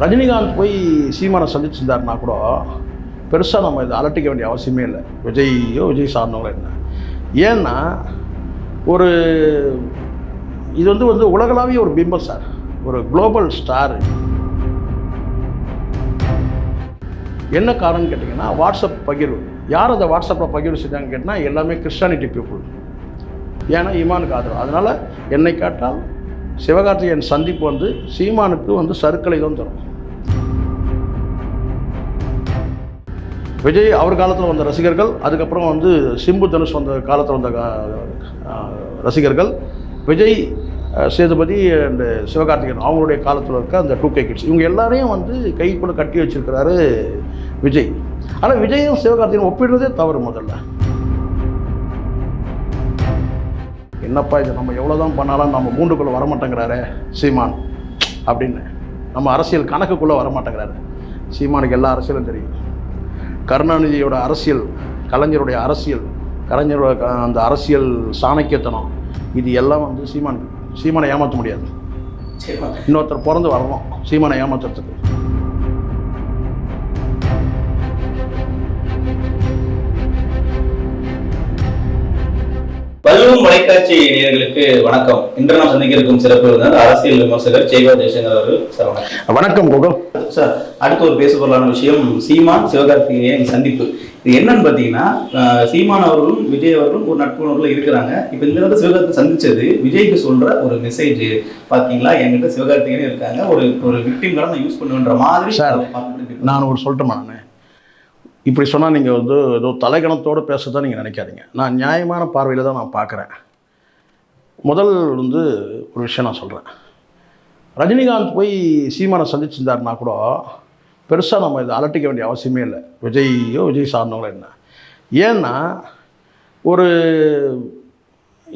ரஜினிகாந்த் போய் சீமானை சந்திச்சிருந்தாருன்னா கூட பெருசாக நம்ம இதை அலட்டிக்க வேண்டிய அவசியமே இல்லை. விஜய்யோ விஜய் சார்ந்தவங்களோ என்ன? ஏன்னா ஒரு இது வந்து வந்து உலகளாவிய ஒரு பிம்பம் சார். ஒரு குளோபல் ஸ்டார். என்ன காரணம்னு கேட்டிங்கன்னா வாட்ஸ்அப் பகிர்வு. யார் அதை வாட்ஸ்அப்பில் பகிர்வு செஞ்சாங்கன்னு கேட்டால் எல்லாமே கிறிஸ்டானிட்டி பீப்புள். ஏன்னா ஈமானுக்கு ஆதரவு. அதனால் என்னை கேட்டால் சிவகார்த்திகேயன் சந்திப்பு வந்து சீமானுக்கு வந்து சருக்களை தான் தரும். விஜய் அவர் காலத்தில் வந்த ரசிகர்கள் அதுக்கப்புறம் வந்து சிம்பு தனுஷ் வந்த காலத்தில் வந்த ரசிகர்கள். விஜய் சேதுபதி அந்த சிவகார்த்திகேயன் அவங்களுடைய காலத்தில் இருக்க அந்த டூ கே கிட்ஸ் இவங்க எல்லாரையும் வந்து கைக்குள்ளே கட்டி வச்சிருக்கிறாரு விஜய். ஆனால் விஜயும் சிவகார்த்திகேயன் ஒப்பிடுறதே தவறு முதல்ல. என்னப்பா இது நம்ம எவ்வளோ தான் பண்ணாலும் நம்ம மூண்டுக்குள்ளே வரமாட்டேங்கிறாரே சீமான் அப்படின்னு. நம்ம அரசியல் கணக்குக்குள்ளே வரமாட்டேங்கிறாரு. சீமானுக்கு எல்லா அரசியலும் தெரியும். கருணாநிதியோட அரசியல் கலைஞருடைய அரசியல் கலைஞரோட க- அந்த அரசியல் சாணக்கியத்தனம் இது எல்லாம் வந்து சீமான் சீமானை ஏமாற்ற முடியாது. இன்னொருத்தர் பிறந்து வரணும் சீமானை ஏமாத்துறதுக்கு. வல்லும் தொலைக்காட்சி நேயர்களுக்கு வணக்கம். இன்று நாம் சந்திக்க இருக்கும் சிறப்பு விருந்தினர் அரசியல் விமர்சகர் ஜெய்வா ஜெயசங்கர் அவர்கள். சார் வணக்கம். வணக்கம் கோகுல். சார் அடுத்து ஒரு பேச பொருளான விஷயம் சீமான் சிவகார்த்திகேயன் சந்திப்பு. இது என்னன்னு பார்த்தீங்கன்னா சீமான் அவர்களும் விஜய் அவர்களும் ஒரு நட்பு உணர்வுல இருக்கிறாங்க. இப்போ இந்த இடத்துல சிவகார்த்தி சந்திச்சது விஜய்க்கு சொல்ற ஒரு மெசேஜ் பாத்தீங்களா? என்கிட்ட சிவகார்த்திகேயன் இருக்காங்க. ஒரு ஒரு விக்டிம் நான் யூஸ் பண்ணுன்ற மாதிரி. நான் ஒரு சொல்லட்டுமா நான். இப்படி சொன்னால் நீங்கள் வந்து ஏதோ தலைகணத்தோடு பேசதான் நீங்கள் நினைக்காதீங்க. நான் நியாயமான பார்வையில் தான் நான் பார்க்குறேன். முதல் வந்து ஒரு விஷயம் நான் சொல்கிறேன் ரஜினிகாந்த் போய் சீமானை சந்திச்சிருந்தாருனா கூட பெருசாக நம்ம இதை அலட்டிக்க வேண்டிய அவசியமே இல்லை. விஜய்யோ விஜய் சார்ந்தவங்களோ என்ன? ஏன்னா ஒரு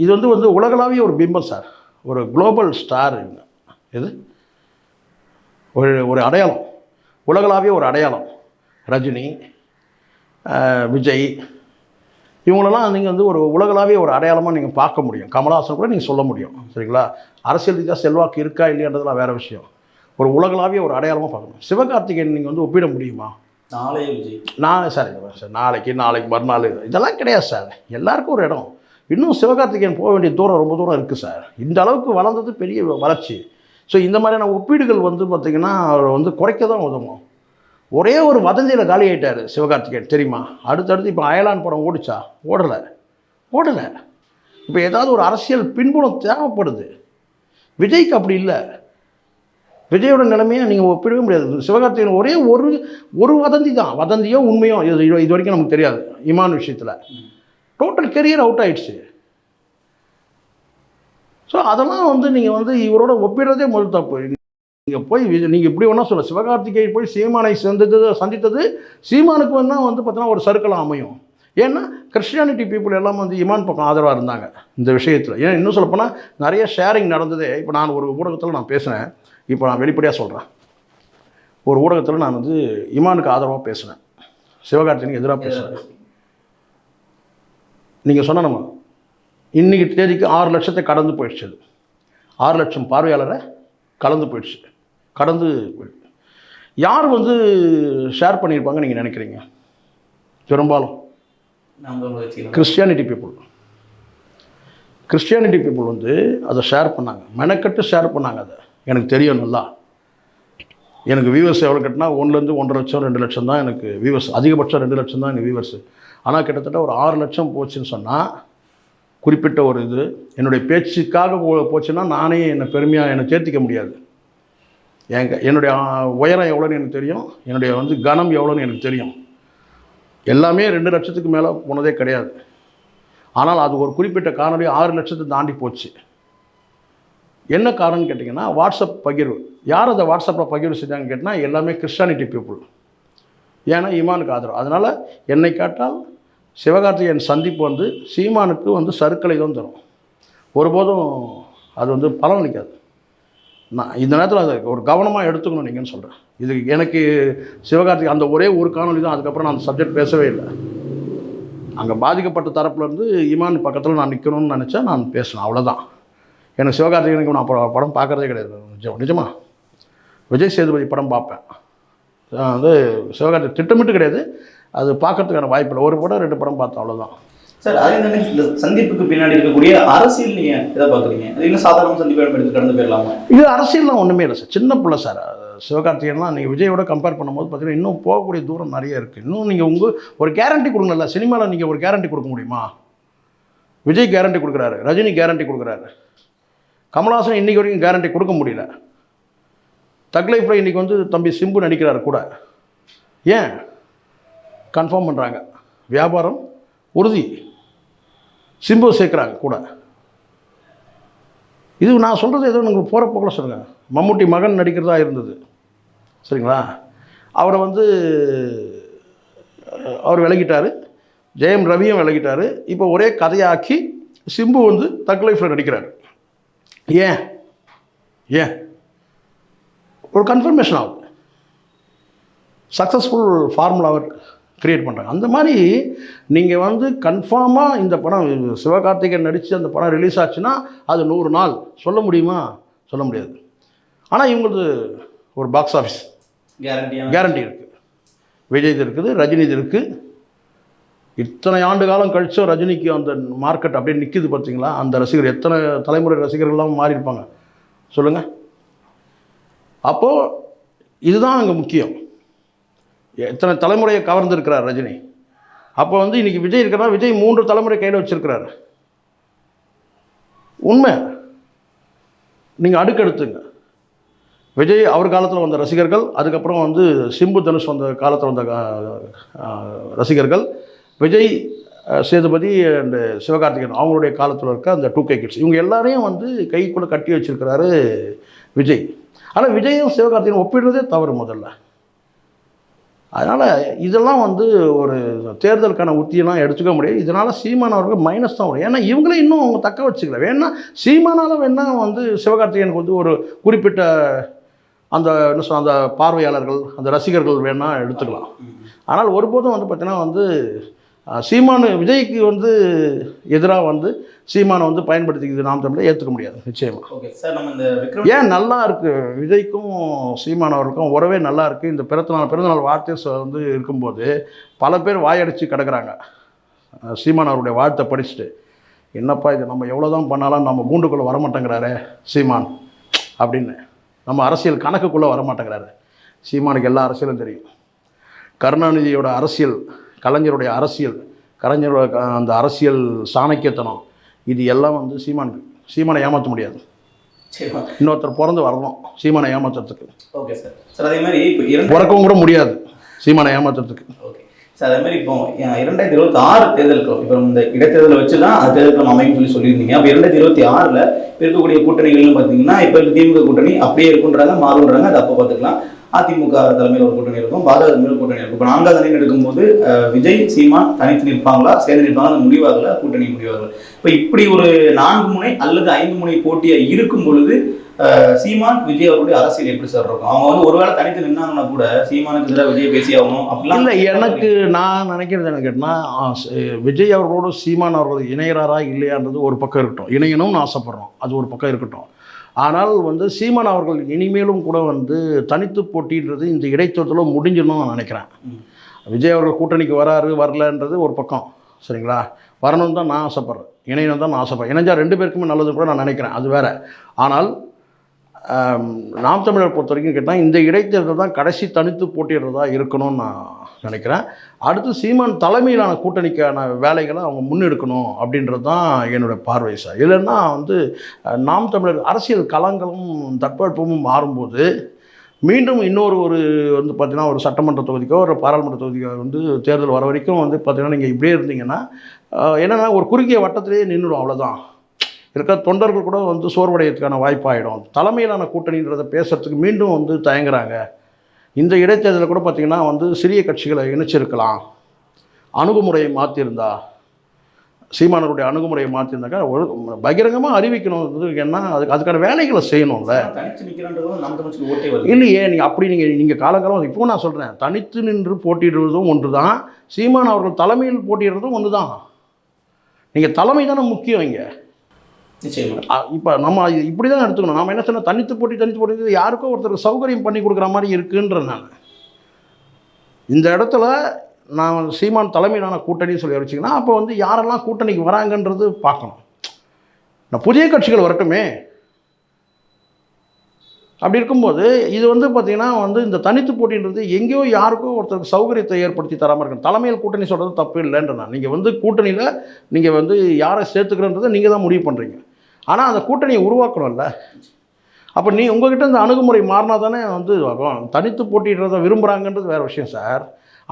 இது வந்து வந்து உலகளாவிய ஒரு பிம்பம் சார். ஒரு குளோபல் ஸ்டார் இது ஒரு ஒரு அடையாளம். உலகளாவிய ஒரு அடையாளம். ரஜினி விஜய் இவங்களெல்லாம் நீங்கள் வந்து ஒரு உலகளாவிய ஒரு அடையாளமாக நீங்கள் பார்க்க முடியும். கமலஹாசன் கூட நீங்கள் சொல்ல முடியும். சரிங்களா? அரசியல் ரீதியாக செல்வாக்கு இருக்கா இல்லையான்றதுலாம் வேறு விஷயம். ஒரு உலகளாவிய ஒரு அடையாளமாக பார்க்கணும். சிவகார்த்திகேயன் நீங்கள் வந்து ஒப்பிட முடியுமா? நாளைய விஜய். நான் சார் சார் நாளைக்கு நாளைக்கு மறுநாள் இதெல்லாம் கிடையாது சார். எல்லாருக்கும் ஒரு இடம். இன்னும் சிவகார்த்திகேயன் போக வேண்டிய தூரம் ரொம்ப தூரம் இருக்குது சார். இந்த அளவுக்கு வளர்ந்தது பெரிய வளர்ச்சி. ஸோ இந்த மாதிரியான ஒப்பீடுகள் வந்து பார்த்திங்கன்னா அவரை வந்து குறைக்க தான் உதவும். ஒரே ஒரு வதந்தியில் காலி ஆகிட்டார் சிவகார்த்திகேயன். தெரியுமா? அடுத்தடுத்து இப்போ அயலான் படம் ஓடிச்சா? ஓடலை. ஓடலை. இப்போ ஏதாவது ஒரு அரசியல் பின்புலம் தேவைப்படுது. விஜய்க்கு அப்படி இல்லை. விஜயோட நிலைமையை நீங்கள் ஒப்பிடவே முடியாது. சிவகார்த்திகேயன் ஒரே ஒரு ஒரு வதந்தி தான். வதந்தியோ உண்மையோ இது இது இது வரைக்கும் நமக்கு தெரியாது. இமான் விஷயத்தில். டோட்டல் கெரியர் அவுட் ஆயிடுச்சு. ஸோ அதெல்லாம் வந்து நீங்கள் வந்து இவரோட ஒப்பிடுறதே முதல் தப்பு. நீங்கள் போய் நீங்கள் இப்படி வேணால் சொல்ல சிவகார்த்திகேயன் போய் சீமானை சந்தித்தது சந்தித்தது சீமானுக்கு வேணால் வந்து பார்த்தோன்னா ஒரு சர்க்கிளாக அமையும். ஏன்னா கிறிஸ்டியானிட்டி பீப்புள் எல்லாம் வந்து இமான் பக்கம் ஆதரவாக இருந்தாங்க இந்த விஷயத்தில். ஏன் இன்னும் சொல்லப்போனால் நிறைய ஷேரிங் நடந்ததே. இப்போ நான் ஒரு ஊடகத்தில் நான் பேசினேன் இப்போ நான் வெளிப்படையாக சொல்கிறேன் ஒரு ஊடகத்தில் நான் வந்து இமானுக்கு ஆதரவாக பேசினேன் சிவகார்த்திகனுக்கு எதிராக பேசுகிறேன் நீங்கள் சொன்ன நம்ம இன்றைக்கி தேதிக்கு ஆறு லட்சத்தை கடந்து போயிடுச்சு ஆறு லட்சம் பார்வையாளரை கலந்து போயிடுச்சு. கடந்து யார் வந்து ஷேர் பண்ணியிருப்பாங்க நீங்கள் நினைக்கிறீங்க? பெரும்பாலும். கிறிஸ்டியானிட்டி பீப்புள் கிறிஸ்டியானிட்டி பீப்புள் வந்து அதை ஷேர் பண்ணாங்க. மெனக்கட்டு ஷேர் பண்ணாங்க அதை. எனக்கு தெரியும் நல்லா. எனக்கு வியூவர்ஸ் எவ்வளோ கட்டினா ஒன்றுலேருந்து ஒன்றரை லட்சம் ரெண்டு லட்சம் தான் எனக்கு வியூவர்ஸ் அதிகபட்சம் ரெண்டு லட்சம் தான் எனக்கு வியூவர்ஸ் ஆனால் கிட்டத்தட்ட ஒரு ஆறு லட்சம் போச்சுன்னு சொன்னால் குறிப்பிட்ட ஒரு இது என்னுடைய பேச்சுக்காக போச்சுன்னா நானே என்னை பெருமையாக என்னை சேர்த்திக்க முடியாது. எங்க என்னுடைய உயரம் எவ்வளோன்னு எனக்கு தெரியும். என்னுடைய வந்து கனம் எவ்வளோன்னு எனக்கு தெரியும். எல்லாமே ரெண்டு லட்சத்துக்கு மேலே போனதே கிடையாது. ஆனால் அது ஒரு குறிப்பிட்ட காணொலி ஆறு லட்சத்தை தாண்டி போச்சு. என்ன காரணம்னு கேட்டிங்கன்னா வாட்ஸ்அப் பகிர்வு. யார் அதை வாட்ஸ்அப்பில் பகிர்வு செஞ்சாங்கன்னு கேட்டால் எல்லாமே கிறிஸ்டானிட்டி பீப்புள். ஏன்னா ஈமானுக்கு ஆதரவு. அதனால் என்னை கேட்டால் சிவகார்த்திகேயன் சந்திப்பு வந்து சீமானுக்கு வந்து சருக்களை தான் தரும். ஒருபோதும் அது வந்து பலனளிக்காது. நான் இந்த நேரத்தில் அதை ஒரு கவனமாக எடுத்துக்கணும் நீங்கன்னு சொல்கிறேன் இது எனக்கு சிவகார்த்திகை அந்த ஒரே ஒரு காணொலி தான் அதுக்கப்புறம் நான் அந்த சப்ஜெக்ட் பேசவே இல்லை. அங்கே பாதிக்கப்பட்ட தரப்புலேருந்து இமான் பக்கத்தில் நான் நிற்கணும்னு நினச்சா நான் பேசினேன் அவ்வளோதான் எனக்கு சிவகார்த்திகனுக்கு நான் படம் பார்க்குறதே கிடையாது. நிஜம் நிஜமா. விஜய் சேதுபதி படம் பார்ப்பேன். நான் வந்து சிவகார்த்திக் திட்டமிட்டு கிடையாது அது பார்க்கறதுக்கான வாய்ப்பு இல்லை. ஒரு படம் ரெண்டு படம் பார்த்தேன் அவ்வளோதான் சார் அதே தானே இந்த சந்திப்புக்கு பின்னாடி இருக்கக்கூடிய அரசியல் நீங்க எதை பாக்குறீங்க அது இல்லை சாதாரண சந்திப்பு எடுத்து கடந்து போயிடலாமா? இது அரசியல்லாம் ஒன்றுமே இல்லை சார். சின்ன பிள்ளை சார். சிவகார்த்திகேயன்லாம் நீங்கள் விஜயோட கம்பேர் பண்ணும்போது பார்த்தீங்கன்னா இன்னும் போகக்கூடிய தூரம் நிறைய இருக்குது இன்னும் நீங்கள் உங்கள் ஒரு கேரண்டி கொடுங்கல்ல சினிமாவில் நீங்கள் ஒரு கேரண்டி கொடுக்க முடியுமா? விஜய் கேரண்டி கொடுக்குறாரு ரஜினி கேரண்டி கொடுக்குறாரு. கமல்ஹாசன் இன்றைக்கி வரைக்கும் கேரண்டி கொடுக்க முடியல. தக்லைஃப்பில் இன்றைக்கி வந்து தம்பி சிம்பு நடிக்கிறாரு கூட. ஏன்? கன்ஃபார்ம் பண்ணுறாங்க வியாபாரம் உறுதி. சிம்பு சேர்க்குறாங்க கூட. இது நான் சொல்கிறது ஏதோ உங்களுக்கு போகிற கூட சொல்லுங்கள் மம்முட்டி மகன் நடிக்கிறதா இருந்தது. சரிங்களா? அவரை வந்து அவர் விலகிட்டார். ஜெயம் ரவியும் விலகிட்டார். இப்போ ஒரே கதையாக்கி சிம்பு வந்து தக் லைஃப்பில் நடிக்கிறார். ஏன்? ஏன்? ஒரு கன்ஃபர்மேஷன் ஆகும். சக்ஸஸ்ஃபுல் ஃபார்முலா அவர் கிரியேட் பண்ணுறாங்க அந்த மாதிரி நீங்கள் வந்து கன்ஃபார்மாக இந்த படம் சிவகார்த்திகேயன் நடித்து அந்த படம் ரிலீஸ் ஆச்சுன்னா அது நூறு நாள். சொல்ல முடியுமா? சொல்ல முடியாது. ஆனால் இவங்களது ஒரு பாக்ஸ் ஆஃபீஸ் கேரண்டி இருக்குது விஜய் இருக்குது ரஜினி இருக்குது இத்தனை ஆண்டு காலம் கழிச்சும் ரஜினிக்கு அந்த மார்க்கெட் அப்படியே நிற்கிது பார்த்தீங்களா அந்த ரசிகர் எத்தனை தலைமுறை ரசிகர்கள்லாம் மாறி இருப்பாங்க சொல்லுங்கள் அப்போது இதுதான் அங்கே முக்கியம். எத்தனை தலைமுறையை கவர்ந்திருக்கிறார் ரஜினி. அப்போ வந்து இன்றைக்கி விஜய் இருக்கிறா விஜய் மூன்று தலைமுறை கையில் வச்சுருக்கிறாரு. உண்மை. நீங்கள் அடுக்கெடுத்துங்க விஜய் அவர் காலத்தில் வந்த ரசிகர்கள் அதுக்கப்புறம் வந்து சிம்பு தனுஷ் வந்த காலத்தில் வந்த ரசிகர்கள் விஜய் சேதுபதி அண்ட் சிவகார்த்திகேயன் அவங்களுடைய காலத்தில் இருக்க அந்த டூ கே கிட்ஸ் இவங்க எல்லாரையும் வந்து கைக்குள்ளே கட்டி வச்சிருக்கிறாரு விஜய். ஆனால் விஜயும் சிவகார்த்திகேயன் ஒப்பிடுறதே தவறு முதல்ல. அதனால் இதெல்லாம் வந்து ஒரு தேர்தலுக்கான உத்தியெல்லாம் எடுத்துக்க முடியாது. இதனால் சீமான் அவர்கள் மைனஸ் தான் வரும். ஏன்னா இவங்களே இன்னும் அவங்க தக்க வச்சுக்கல. வேணா சீமானால் வேணா வந்து சிவகார்த்திகேயனுக்கு வந்து ஒரு குறிப்பிட்ட அந்த என்ன சொல் அந்த பார்வையாளர்கள் அந்த ரசிகர்கள் வேணால் எடுத்துக்கலாம். ஆனால் ஒருபோதும் வந்து பார்த்திங்கன்னா வந்து சீமானு விஜய்க்கு வந்து எதிராக வந்து சீமானை வந்து பயன்படுத்திக்கிறது நாம் தமிழை ஏற்றுக்க முடியாது. நிச்சயமாக ஓகே சார் நம்ம இந்த விக்ரம் ஏன் நல்லா இருக்கு? விஜய்க்கும் சீமான் அவர்களுக்கும் உறவே நல்லா இருக்கு. இந்த பிறந்தநாள் பிறந்தநாள் வார்த்தை வந்து இருக்கும்போது பல பேர் வாயடிச்சு கிடக்குறாங்க. அஹ் சீமான் அவருடைய வாழ்த்தை படிச்சுட்டு என்னப்பா இது? நம்ம எவ்வளோ தான் பண்ணாலும் நம்ம கூண்டுக்குள்ளே வரமாட்டேங்கிறாரே சீமான் அப்படின்னு. நம்ம அரசியல் கணக்குக்குள்ளே வரமாட்டேங்கிறாரு. சீமானுக்கு எல்லா அரசியலும் தெரியும். கருணாநிதியோட அரசியல் கலைஞருடைய அரசியல் கலைஞரோட அந்த அரசியல் சாணக்கியத்தனம் இது எல்லாம் வந்து சீமானுக்கு சீமானை ஏமாற்ற முடியாது. இன்னொருத்தர் பிறந்து வரணும் சீமானை ஏமாத்துறதுக்கு. ஓகே சார் சார் அதே மாதிரி பிறக்கவும் கூட முடியாது சீமானை ஏமாத்துறதுக்கு. ஸோ அதே மாதிரி இப்போ இரண்டாயிரத்தி இருபத்தி ஆறு தேர்தலுக்கு இப்போ இந்த இடைத்தேர்தலை வச்சு தான் அது தேர்தல் அமைக்கும் சொல்லி சொல்லியிருந்தீங்க. அப்போ இரண்டாயிரத்தி இருபத்தி ஆறில் இருக்கக்கூடிய கூட்டணிகள்னு பார்த்தீங்கன்னா இப்போ திமுக கூட்டணி அப்படியே இருக்குன்றாங்க மாறுன்றாங்க அது அப்போ பார்த்துக்கலாம். அதிமுக தலைமையில் ஒரு கூட்டணி இருக்கும் பாரத தலைமையில் ஒரு கூட்டணி இருக்கும். இப்போ நான்காவது அணி எடுக்கும்போது விஜய் சீமான் தனித்து நிற்பாங்களா? சேர்ந்து நிற்பாங்களா? முடிவாகல கூட்டணி முடிவாகல. இப்போ இப்படி ஒரு நான்கு முனை அல்லது ஐந்து முனை போட்டியாக இருக்கும் பொழுது சீமான் விஜய் அவருடைய அரசியல் எப்படி சார் இருக்கும்? அவங்க வந்து ஒருவேளை தனித்து நின்னாங்கன்னா கூட சீமானுக்கு எதிராக விஜய் பேசி ஆகணும் அப்படிலாம் இல்லை எனக்கு நான் நினைக்கிறது என்ன ஸ்- விஜய் அவர்களோடு சீமான் அவர்கள் இணைகிறாரா இல்லையான்றது ஒரு பக்கம் இருக்கட்டும். இணையணும்னு ஆசைப்பட்றோம். அது ஒரு பக்கம் இருக்கட்டும். ஆனால் வந்து சீமான் அவர்கள் இனிமேலும் கூட வந்து தனித்து போட்டின்றது இந்த இடைத்தேர்தலும் முடிஞ்சிடணும்னு நான் நினைக்கிறேன். விஜய் அவர்கள் கூட்டணிக்கு வராரு வரலன்றது ஒரு பக்கம். சரிங்களா? வரணும்னு தான் நான் ஆசைப்பட்றேன். இணையணும் தான் நான் ஆசைப்பட்றேன். இணைஞ்சா ரெண்டு பேருக்குமே நல்லது கூட நான் நினைக்கிறேன். அது வேற. ஆனால் நாம் தமிழர் பொறுத்த வரைக்கும் கேட்டால் இந்த இடைத்தேர்தல் தான் கடைசி தனித்து போட்டிடுறதா இருக்கணும்னு நான் நினைக்கிறேன். அடுத்து சீமான் தலைமையிலான கூட்டணிக்கான வேலைகளை அவங்க முன்னெடுக்கணும் அப்படின்றது தான் என்னுடைய பார்வை சார். இல்லைன்னா வந்து நாம் தமிழர் அரசியல் களங்களும் தட்பவெப்பமும் மாறும்போது மீண்டும் இன்னொரு ஒரு வந்து பார்த்திங்கன்னா ஒரு சட்டமன்ற தொகுதிக்கோ ஒரு பாராளுமன்ற தொகுதிக்கோ வந்து தேர்தல் வர வரைக்கும் வந்து பார்த்திங்கன்னா நீங்கள் இப்படியே இருந்தீங்கன்னா என்னென்னா என்னன்னா ஒரு குறுகிய வட்டத்திலேயே நின்றுடும் அவ்வளோதான் இருக்க தொண்டர்கள் கூட வந்து சோர்வடையத்துக்கான வாய்ப்பாயிடும். தலைமையிலான கூட்டணின்றதை பேசுறதுக்கு மீண்டும் வந்து தயங்குறாங்க. இந்த இடைத்தேர்தலில் கூட பார்த்திங்கன்னா வந்து சிறிய கட்சிகளை இணைச்சிருக்கலாம். அணுகுமுறையை மாற்றிருந்தா சீமானருடைய அணுகுமுறையை மாற்றிருந்தாக்கா ஒரு பகிரங்கமாக அறிவிக்கணும் என்ன? அதுக்கு அதுக்கான வேலைகளை செய்யணும்ல. இல்லையே நீங்கள் அப்படி நீங்கள் நீங்கள் காலங்காலம் இப்போ நான் சொல்கிறேன் தனித்து நின்று போட்டியிடுவதும் ஒன்று தான் சீமான் அவர்கள் தலைமையில் போட்டியிடுறதும் ஒன்று தான் நீங்கள் தலைமை தானே முக்கியம் இங்கே. நிச்சயமா. இப்போ நம்ம இப்படி தான் எடுத்துக்கணும். நம்ம என்ன சொன்னால் தனித்து போட்டி தனித்து போட்டி யாருக்கோ ஒருத்தருக்கு சௌகரியம் பண்ணி கொடுக்குற மாதிரி இருக்குன்ற நான். இந்த இடத்துல நான் சீமான் தலைமையிலான கூட்டணி சொல்லி வச்சிங்கன்னா அப்போ வந்து யாரெல்லாம் கூட்டணிக்கு வராங்கன்றது பார்க்கணும். நான் புதிய கட்சிகள் வரட்டுமே. அப்படி இருக்கும்போது இது வந்து பார்த்திங்கன்னா வந்து இந்த தனித்து போட்டின்றது எங்கேயோ யாருக்கோ ஒருத்தருக்கு சௌகரியத்தை ஏற்படுத்தி தராமல் இருக்கணும். தலைமையில் கூட்டணி சொல்கிறது தப்பு இல்லைன்ற நான். நீங்கள் வந்து கூட்டணியில் நீங்கள் வந்து யாரை சேர்த்துக்கிறன்றதை நீங்கள் தான் முடிவு பண்ணுறீங்க ஆனால் அந்த கூட்டணியை உருவாக்கணும்ல. அப்போ நீ உங்ககிட்ட இந்த அணுகுமுறை மாறினா தானே வந்து ஆகும். தனித்து போட்டிடுறத விரும்புகிறாங்கன்றது வேறு விஷயம் சார்.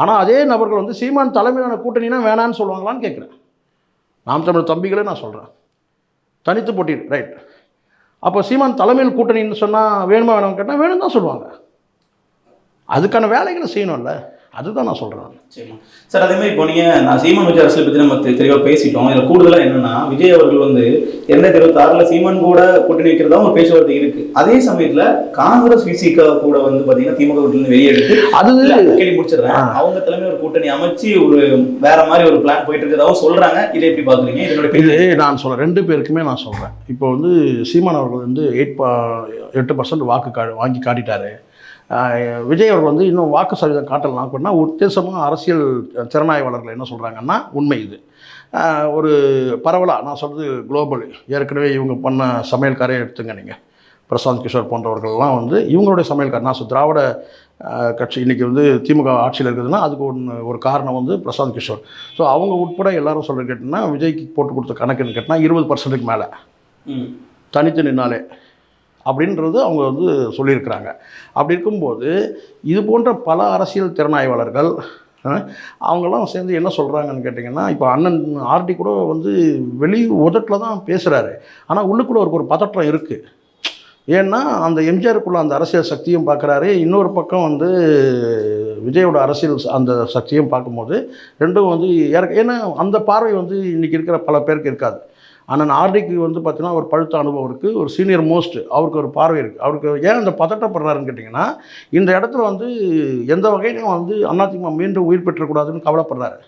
ஆனால் அதே நபர்கள் வந்து சீமான் தலைமையிலான கூட்டணினா வேணான்னு சொல்லுவாங்களான்னு கேட்குறேன். நாம் தமிழ் தம்பிகளே நான் சொல்கிறேன் தனித்து போட்டி ரைட் அப்போ சீமான் தலைமையில் கூட்டணின்னு சொன்னால் வேணுமா வேணாம்னு கேட்டால் வேணும் தான் சொல்லுவாங்க. அதுக்கான வேலைகளை செய்யணும்ல. அதுதான் நான் சொல்கிறேன் சார். அதே மாதிரி இப்போ நீங்க நான் சீமான் விஜய் அரசியல் பத்தி நம்ம தெ- தெளிவா பேசிட்டோம். இதுல கூடுதலா என்னன்னா விஜய் அவர்கள் வந்து இரண்டாயிரத்தி இருபத்தி ஆறுல சீமான் கூட கூட்டணி வைக்கிறதா ஒரு பேச்சுவார்த்தை இருக்கு. அதே சமயத்துல காங்கிரஸ் விசிக கூட வந்து பாத்தீங்கன்னா திமுக இருந்து வெளியெடுத்து அது கேள்வி முடிச்சிடுறேன். அவங்க தலைமை ஒரு கூட்டணி அமைச்சு ஒரு வேற மாதிரி ஒரு பிளான் போயிட்டு இருக்கதாவும் சொல்றாங்க. இதை எப்படி பாக்குறீங்க? இதனோட இது நான் சொல்கிறேன் ரெண்டு பேருக்குமே நான் சொல்கிறேன் இப்போ வந்து சீமான் அவர்கள் வந்து எயிட் எட்டு பர்சன்ட் வாக்கு கா வாங்கி காட்டிட்டாரு. விஜய் அவர்கள் வந்து இன்னும் வாக்கு சதவீதம் காட்டலாம் அப்படின்னா உத்தேசமாக அரசியல் திறனாய்வாளர்கள் என்ன சொல்கிறாங்கன்னா உண்மை இது. ஒரு பரவலாக நான் சொல்கிறது குளோபல் ஏற்கனவே இவங்க பண்ண சமையல்காரே எடுத்துங்க நீங்கள் பிரசாந்த் கிஷோர் போன்றவர்கள்லாம் வந்து இவங்களுடைய சமையல்கார் நான் திராவிட கட்சி இன்றைக்கி வந்து திமுக ஆட்சியில் இருக்குதுன்னா அதுக்கு ஒன்று ஒரு காரணம் வந்து பிரசாந்த் கிஷோர். ஸோ அவங்க உட்பட எல்லாரும் சொல்கிறது கேட்டிங்கன்னா விஜய்க்கு போட்டு கொடுத்த கணக்குன்னு கேட்டினா இருபது பர்சன்ட்டுக்கு மேலே. தனித்து நின்னாலே. அப்படின்றது அவங்க வந்து சொல்லியிருக்கிறாங்க. அப்படி இருக்கும்போது இது போன்ற பல அரசியல் திறனாய்வாளர்கள் அவங்களாம் அவங்கெல்லாம் சேர்ந்து என்ன சொல்கிறாங்கன்னு கேட்டிங்கன்னா இப்போ அண்ணன் ஆர்டி கூட வந்து வெளி உதட்டில் தான் பேசுகிறாரு ஆனால் உள்ளுக்குள்ள அவருக்கு ஒரு பதற்றம் இருக்குது ஏன்னா அந்த எம்ஜிஆருக்குள்ள அந்த அரசியல் சக்தியும் பார்க்குறாரு இன்னொரு பக்கம் வந்து விஜயோட அரசியல் அந்த சக்தியும் பார்க்கும்போது ரெண்டும் வந்து ஏற்க ஏன்னா அந்த பார்வை வந்து இன்றைக்கி இருக்கிற பல பேருக்கு இருக்காது. ஆனால் ஆர்டிக்கு வந்து பார்த்தீங்கன்னா ஒரு பழுத்த அனுபவம் இருக்குது ஒரு சீனியர் மோஸ்ட் அவருக்கு ஒரு பார்வை இருக்குது அவருக்கு ஏன் அந்த பதட்டப்படுறாருன்னு கேட்டிங்கன்னா இந்த இடத்துல வந்து எந்த வகையிலையும் வந்து அதிமுக மீண்டும் உயிர் பெற்றக்கூடாதுன்னு கவலைப்படுறாரு.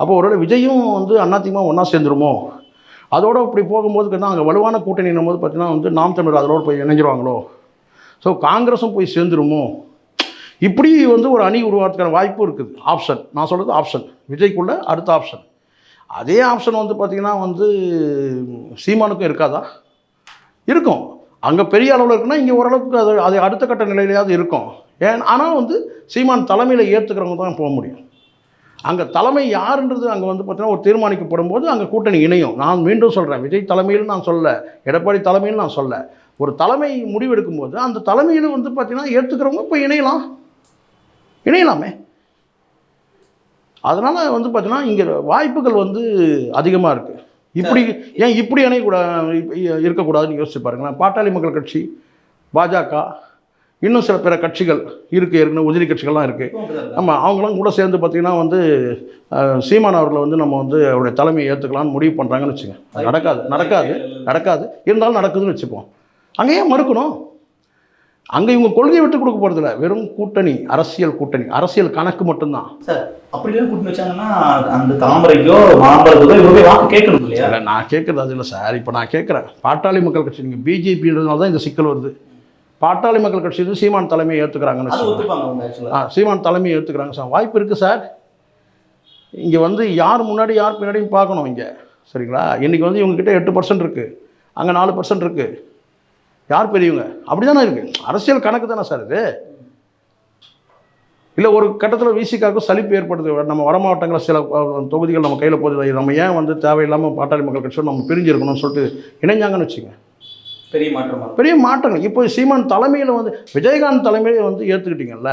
அப்போ ஒருவேளை விஜயும் வந்து அதிமுக ஒன்றா சேர்ந்துருமோ? அதோடு இப்படி போகும்போது கேட்டால் அங்கே வலுவான கூட்டணி போது பார்த்தீங்கன்னா வந்து நாம் தமிழர் அதோடு போய் இணைஞ்சிருவாங்களோ? ஸோ காங்கிரஸும் போய் சேர்ந்துருமோ? இப்படி வந்து ஒரு அணி உருவாகிறதுக்கான வாய்ப்பு இருக்குது. ஆப்ஷன் நான் சொல்கிறது ஆப்ஷன் விஜய்க்குள்ள அடுத்த ஆப்ஷன் அதே ஆப்ஷன் வந்து பார்த்திங்கன்னா வந்து சீமானுக்கும் இருக்காதா? இருக்கும். அங்கே பெரிய அளவில் இருக்குன்னா இங்கே ஓரளவுக்கு அது அது அடுத்த கட்ட நிலையிலையாவது இருக்கும். ஏன் ஆனால் வந்து சீமான் தலைமையில் ஏற்றுக்கிறவங்க தான் போக முடியும். அங்கே தலைமை யாருன்றது அங்கே வந்து பார்த்தீங்கன்னா ஒரு தீர்மானிக்கப்படும் போது அங்கே கூட்டணி இணையும். நான் மீண்டும் சொல்கிறேன் விஜய் தலைமையில் நான் சொல்ல எடப்பாடி தலைமையில் நான் சொல்ல ஒரு தலைமை முடிவெடுக்கும்போது அந்த தலைமையில் வந்து பார்த்திங்கன்னா ஏற்றுக்கிறவங்க இப்போ இணையலாம். இணையலாமே. அதனால் வந்து பார்த்தீங்கன்னா இங்கே வாய்ப்புகள் வந்து அதிகமாக இருக்குது இப்படி ஏன் இப்படி இணையக்கூடாது இருக்கக்கூடாதுன்னு யோசிச்சு பாருங்களேன். பாட்டாளி மக்கள் கட்சி பாஜக இன்னும் சில பிற கட்சிகள் இருக்குது ஏற்கனவே உதிரி கட்சிகள்லாம் இருக்குது. ஆமாம் அவங்களாம் கூட சேர்ந்து பார்த்திங்கன்னா வந்து சீமான் அவர்களை வந்து நம்ம வந்து அவருடைய தலைமையை ஏற்றுக்கலாம்னு முடிவு பண்ணுறாங்கன்னு வச்சுங்க அது நடக்காது நடக்காது நடக்காது. இருந்தாலும் நடக்குதுன்னு வச்சுப்போம். அங்கே ஏன் மறுக்கணும்? அங்கே இவங்க கொள்கையை விட்டு கொடுக்க போகிறதில்ல வெறும் கூட்டணி அரசியல் கூட்டணி. அரசியல் கணக்கு மட்டும்தான். சார் அப்படிலாம் கூட்டி வச்சாங்கன்னா அந்த தாமரைக்கோ மாம்பழத்துக்கோ இவங்க வாக்கு கேட்கணும் இல்லையா? இல்லை நான் கேட்குறது அது இல்லை சார் இப்போ நான் கேட்குறேன். பாட்டாளி மக்கள் கட்சி நீங்கள் பிஜேபின்றதுனால தான் இந்த சிக்கல் வருது. பாட்டாளி மக்கள் கட்சி வந்து சீமான் தலைமையை ஏற்றுக்கிறாங்கன்னு ஆ. சீமான் தலைமையை ஏற்றுக்கிறாங்க சார் வாய்ப்பு இருக்குது சார் இங்கே வந்து யார் முன்னாடி யார் பின்னாடியும் பார்க்கணும் இங்கே. சரிங்களா? இன்றைக்கி வந்து இவங்ககிட்ட எட்டு பர்சன்ட் இருக்குது அங்கே நாலு பர்சன்ட் இருக்குது யார் பெரியவங்க? அப்படி தானே இருக்குது அரசியல் கணக்கு தானே சார் இது? இல்லை ஒரு கட்டத்தில் விசிக்காவுக்கு சலிப்பு ஏற்படுது. நம்ம வட மாவட்டங்களில் சில தொகுதிகள் நம்ம கையில் போகுது. நம்ம ஏன் வந்து தேவையில்லாமல் பாட்டாளி மக்கள் கட்சியோட நம்ம பிரிஞ்சிருக்கணும்னு சொல்லிட்டு இணைஞ்சாங்கன்னு வச்சுங்க பெரிய மாற்றமா. பெரிய மாற்றங்கள். இப்போ சீமான் தலைமையில் வந்து விஜயகாந்த் தலைமையில் வந்து ஏற்றுக்கிட்டீங்கல்ல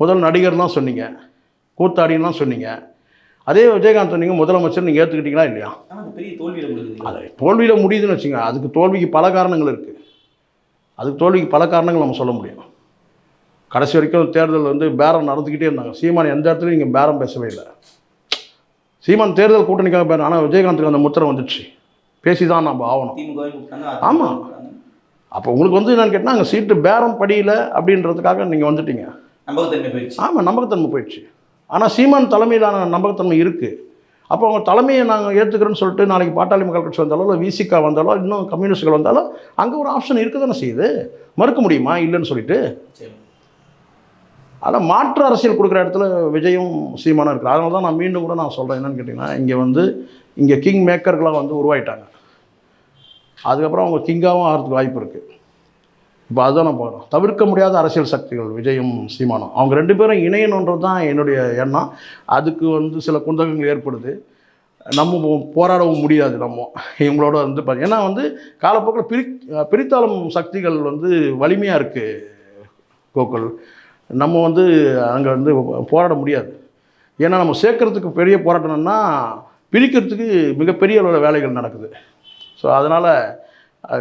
முதல் நடிகர்லாம் சொன்னீங்க. கூத்தாடின்லாம் சொன்னீங்க. அதே விஜயகாந்த் சொன்னீங்க முதலமைச்சர் நீங்கள் ஏற்றுக்கிட்டீங்களா இல்லையா? பெரிய தோல்வியில முடியுது அது தோல்வியில் முடியுதுன்னு வச்சுங்க அதுக்கு தோல்விக்கு பல காரணங்கள் இருக்குது அதுக்கு தோல்விக்கு பல காரணங்கள் நம்ம சொல்ல முடியும். கடைசி வரைக்கும் தேர்தல் வந்து பேரம் நடந்துக்கிட்டே இருந்தாங்க. சீமான் எந்த இடத்துலையும் நீங்கள் பேரம் பேசவே இல்லை. சீமான் தேர்தல் கூட்டணிக்காக பேரம் ஆனால் விஜயகாந்துக்கு அந்த முத்திரை வந்துடுச்சு. பேசி தான் நம்ம ஆகணும். திமுக கூப்பிட்டாங்க ஆமா. அதிமுக கூப்பிட்டாங்க. அப்போ உங்களுக்கு வந்து என்னன்னு கேட்டால் அங்கே சீட்டு பேரம் படியல அப்படின்றதுக்காக நீங்கள் வந்துட்டீங்க. நம்பகத்தன்மை போயிடுச்சு. ஆமாம் நம்பகத்தன்மை போயிடுச்சு. ஆனால் சீமான் தலைமையிலான நம்பகத்தன்மை இருக்குது அப்போ அவங்க தலைமையை நாங்கள் ஏற்றுக்கிறோன்னு சொல்லிட்டு நாளைக்கு பாட்டாளி மக்கள் கட்சி வந்தாலோ இல்லை விசிகா வந்தாலோ இன்னும் கம்யூனிஸ்ட்கள் வந்தாலும் அங்கே ஒரு ஆப்ஷன் இருக்க தானே செய்யுது? மறுக்க முடியுமா? இல்லைன்னு சொல்லிட்டு. ஆனால் மாற்று அரசியல் கொடுக்குற இடத்துல விஜயும் சீமானும் இருக்குது அதனால தான் நான் மீண்டும் கூட நான் சொல்கிறேன் என்னன்னு கேட்டிங்கன்னா இங்கே வந்து இங்கே கிங் மேக்கர்களாக வந்து உருவாயிட்டாங்க. அதுக்கப்புறம் அவங்க கிங்காகவும் ஆகிறதுக்கு வாய்ப்பு இருக்குது இப்போ அதுதான் நான் பார்க்குறோம் தவிர்க்க முடியாத அரசியல் சக்திகள் விஜயும் சீமானும். அவங்க ரெண்டு பேரும் இணையணுன்றது தான் என்னுடைய எண்ணம். அதுக்கு வந்து சில குந்தகங்கள் ஏற்படுது. நம்ம போ- போராடவும் முடியாது நம்ம. இவங்களோட வந்து பார்த்து ஏன்னா வந்து காலப்போக்கில் பிரி பிரித்தாளும் சக்திகள் வந்து வலிமையாக இருக்குது கோகுல். நம்ம வந்து அங்கே வந்து போராட முடியாது. ஏன்னா நம்ம சேர்க்கறதுக்கு பெரிய போராட்டம்னா பிரிக்கிறதுக்கு மிகப்பெரிய அளவில் வேலைகள் நடக்குது. ஸோ அதனால்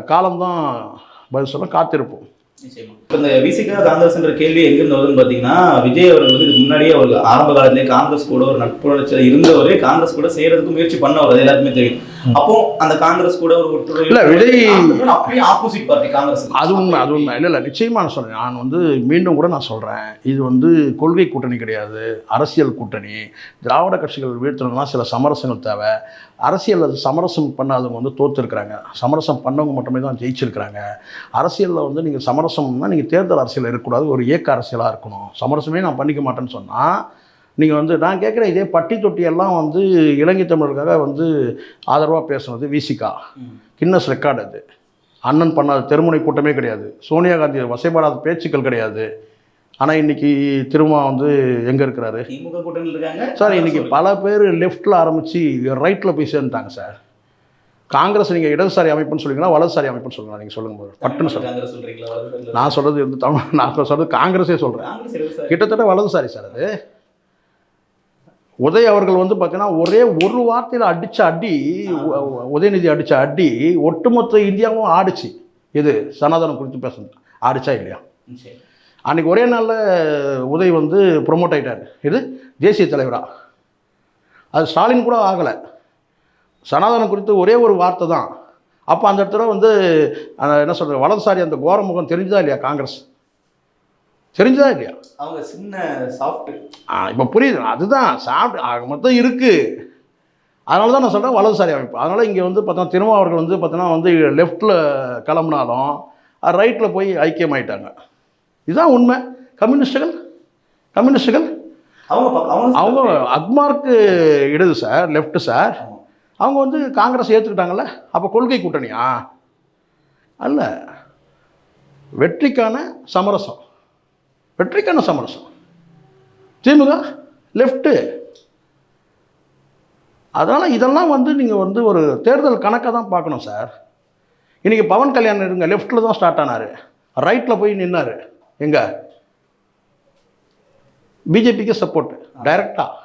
காலம்தான் பதில் சொல்ல காத்திருப்போம் நிச்சயமா. இப்ப இந்த விசிகா காங்கிரஸ்ன்ற கேள்வி எங்கிருந்து வருதுன்னு பாத்தீங்கன்னா விஜய் அவர்கள் வந்து இதுக்கு முன்னாடியே அவர் ஆரம்ப காலத்திலே காங்கிரஸ் கூட ஒரு நட்புணர்ச்சியில் இருந்தவரே காங்கிரஸ் கூட செய்யறதுக்கு முயற்சி பண்ணவர் அது எல்லாருக்குமே தெரியும். அப்போ அந்த காங்கிரஸ் கூட ஒரு ஒற்றுமை இல்ல, விஜய்- அப்படியே ஆப்போசிட் பார்ட்டி காங்கிரஸ். அது உண்மை அது உண்மை. இல்லை இல்லை நிச்சயமாக நான் சொல்கிறேன் நான் வந்து மீண்டும் கூட நான் சொல்கிறேன் இது வந்து கொள்கை கூட்டணி கிடையாது அரசியல் கூட்டணி. திராவிட கட்சிகள் வீழ்த்தணும்னா சில சமரசங்கள் தேவை. அரசியல் அது சமரசம் பண்ணாதவங்க வந்து தோற்றுருக்குறாங்க சமரசம் பண்ணவங்க மட்டுமே தான் ஜெயிச்சிருக்கிறாங்க. அரசியலில் வந்து நீங்கள் சமரசம்னா நீங்கள் தேர்தல் அரசியல் இருக்கக்கூடாது ஒரு இயக்க அரசியலாக இருக்கணும். சமரசமே நான் பண்ணிக்க மாட்டேன்னு சொன்னால் நீங்கள் வந்து நான் கேட்குற இதே பட்டி தொட்டியெல்லாம் வந்து இலங்கை தமிழருக்காக வந்து ஆதரவாக பேசுனது விசிகா. கின்னஸ் ரெக்கார்டு அது. அண்ணன் பண்ணாத தெருமுனை கூட்டமே கிடையாது. சோனியா காந்தி வசைபாடாத பேச்சுக்கள் கிடையாது. ஆனால் இன்னைக்கு திரும்ப வந்து எங்கே இருக்கிறாரு? சார் இன்னைக்கு பல பேர் லெஃப்ட்டில் ஆரம்பித்து ரைட்டில் போய் சேர்ந்துட்டாங்க சார். காங்கிரஸ் நீங்கள் இடதுசாரி அமைப்புன்னு சொல்லுவீங்களா வலதுசாரி அமைப்புன்னு சொல்லுங்களா நீங்கள் சொல்லுங்க போது பட்டுன்னு வலதுசாரில? நான் சொல்கிறது வந்து தமிழ் நான் சொல்கிறது காங்கிரஸே சொல்கிறேன். கிட்டத்தட்ட வலதுசாரி சார் அது. உதய் அவர்கள் வந்து பார்த்தீங்கன்னா ஒரே ஒரு வார்த்தையில் அடித்த அடி உதயநிதி அடித்த அடி ஒட்டுமொத்த இந்தியாவும் ஆடிச்சு. இது சனாதனம் குறித்து பேசணும். ஆடிச்சா இல்லையா. அன்றைக்கி ஒரே நாளில் உதய் வந்து ப்ரொமோட் ஆயிட்டார். இது தேசிய தலைவரா. அது ஸ்டாலின் கூட ஆகலை. சனாதனம் குறித்து ஒரே ஒரு வார்த்தை தான். அப்போ அந்த இடத்துல வந்து என்ன சொல்கிறது வலதுசாரி அந்த கோரமுகம் தெரிஞ்சதா இல்லையா காங்கிரஸ்? தெரிஞ்சதா இல்லையா? அவங்க சின்ன சாஃப்ட் இப்போ புரியுது. அதுதான் சாப்பிட்டு ஆக மொத்தம் இருக்குது அதனால தான் நான் சொல்கிறேன் வலதுசாரி அமைப்பு. அதனால் இங்கே வந்து பார்த்தா திரும்ப அவர்கள் வந்து பார்த்தோன்னா வந்து லெஃப்ட்டில் கிளம்புனாலும் ரைட்டில் போய் ஐக்கியமாயிட்டாங்க. இதுதான் உண்மை. கம்யூனிஸ்டுகள்? கம்யூனிஸ்டுகள்? அவங்க அவங்க அக்மார்க்கு இடது சார் லெஃப்ட் சார். அவங்க வந்து காங்கிரஸ் ஏற்றுக்கிட்டாங்கல்ல அப்போ கொள்கை கூட்டணியா? அல்ல. வெற்றிக்கான சமரசம். வெற்றிக்கான சமரசம். திமுக லெஃப்ட்டு அதனால் இதெல்லாம் வந்து நீங்கள் வந்து ஒரு தேர்தல் கணக்கை தான் பார்க்கணும் சார் இன்றைக்கி பவன் கல்யாணம் இருங்க லெஃப்ட்டில் தான் ஸ்டார்ட் ஆனார். ரைட்டில் போய் நின்னார். எங்க? பிஜேபிக்கு சப்போர்ட் டைரெக்டாக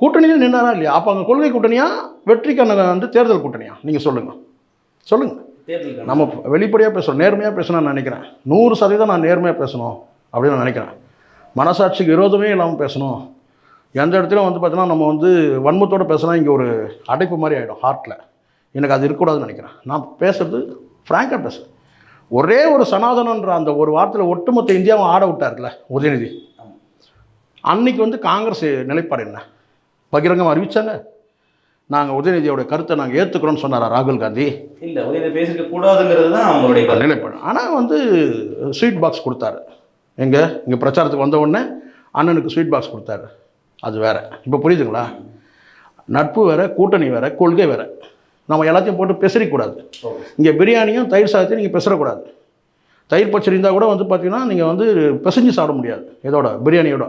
கூட்டணியில் நின்னாரா இல்லையா? அப்போ அங்கே கொள்கை கூட்டணியா? வெற்றிக்கான வந்து தேர்தல் கூட்டணியா? நீங்கள் சொல்லுங்கள் சொல்லுங்கள் நம்ம வெளிப்படையாக பேசுகிறோம் நேர்மையாக பேசணும்னு நான் நினைக்கிறேன். நூறு சதவீதம் நான் நேர்மையாக பேசணும் அப்படின்னு நான் நினைக்கிறேன். மனசாட்சிக்கு விரோதமே இல்லாமல் பேசணும். எந்த இடத்துலையும் வந்து பார்த்தீங்கன்னா நம்ம வந்து வன்மத்தோடு பேசினா இங்கே ஒரு அடைப்பு மாதிரி ஆகிடும் ஹார்ட்டில் எனக்கு அது இருக்கக்கூடாதுன்னு நினைக்கிறேன். நான் பேசுறது ஃப்ராங்காக பேசுகிறேன் ஒரே ஒரு சனாதனன்ற அந்த ஒரு வார்த்தையில் ஒட்டுமொத்த இந்தியாவை ஆட விட்டார்ல உதயநிதி. அன்னைக்கு வந்து காங்கிரஸ் நிலைப்பாடு என்ன? பகிரங்கம் அறிவிச்சாங்க. நாங்கள் உதயநிதியோட கருத்தை நாங்கள் ஏற்றுக்கிறோன்னு சொன்னாரா ராகுல் காந்தி? இல்ல உதயநிதி பேசிருக்க கூடாதுங்கிறது தான் அவங்களுடைய. நிலைப்பாடு. ஆனால் வந்து ஸ்வீட் பாக்ஸ் கொடுத்தாரு. எங்கே? இங்கே பிரச்சாரத்துக்கு வந்த உடனே அண்ணனுக்கு ஸ்வீட் பாக்ஸ் கொடுத்தாரு. அது வேற. இப்போ புரியுதுங்களா? நட்பு வேற கூட்டணி வேற கொள்கை வேற. நம்ம எல்லாத்தையும் போட்டு பெசரிக்கூடாது. இங்கே பிரியாணியும் தயிர் சாதத்தையும் நீங்கள் பெசரக்கூடாது. தயிர் பச்சடி இருந்தால் கூட வந்து பார்த்தீங்கன்னா நீங்கள் வந்து பிசைஞ்சு சாப்பிட முடியாது. இதோட பிரியாணியோட.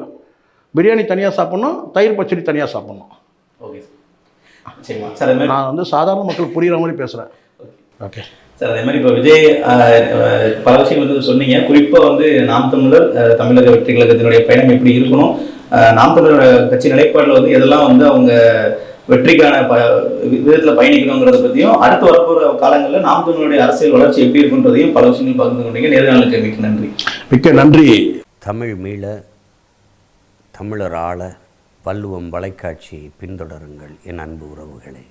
பிரியாணி தனியாக சாப்பிட்ணும் தயிர் பச்சடி தனியாக சாப்பிட்ணும். Okay sir. சரிம்மா. சார் அது மாதிரி நான் வந்து சாதாரண மக்கள் புரிகிற மாதிரி பேசுகிறேன் ஓகே. சார் அதே மாதிரி இப்போ விஜய் பல விஷயம் வந்து சொன்னீங்க. குறிப்பாக வந்து நாம் தமிழர் தமிழக வெற்றி கழகத்தினுடைய பயணம் எப்படி இருக்கணும்? நாம் தமிழர் கட்சி நிலைப்பாட்டில் வந்து எதெல்லாம் வந்து அவங்க வெற்றிக்கான ப விதத்தில் பயணிக்கணுங்கிறத பற்றியும் அடுத்து வரப்போகிற காலங்களில் நாம் தமிழருடைய அரசியல் வளர்ச்சி எப்படி இருக்குன்றதையும் பல விஷயங்கள் பகிர்ந்து கொண்டீங்க. நேர்காணலுக்கு மிக்க நன்றி. மிக்க நன்றி. தமிழ் மீள தமிழர் ஆள பல்லுவம் வலைக்காட்சியை பின்தொடருங்கள் என் அன்பு உறவுகளே.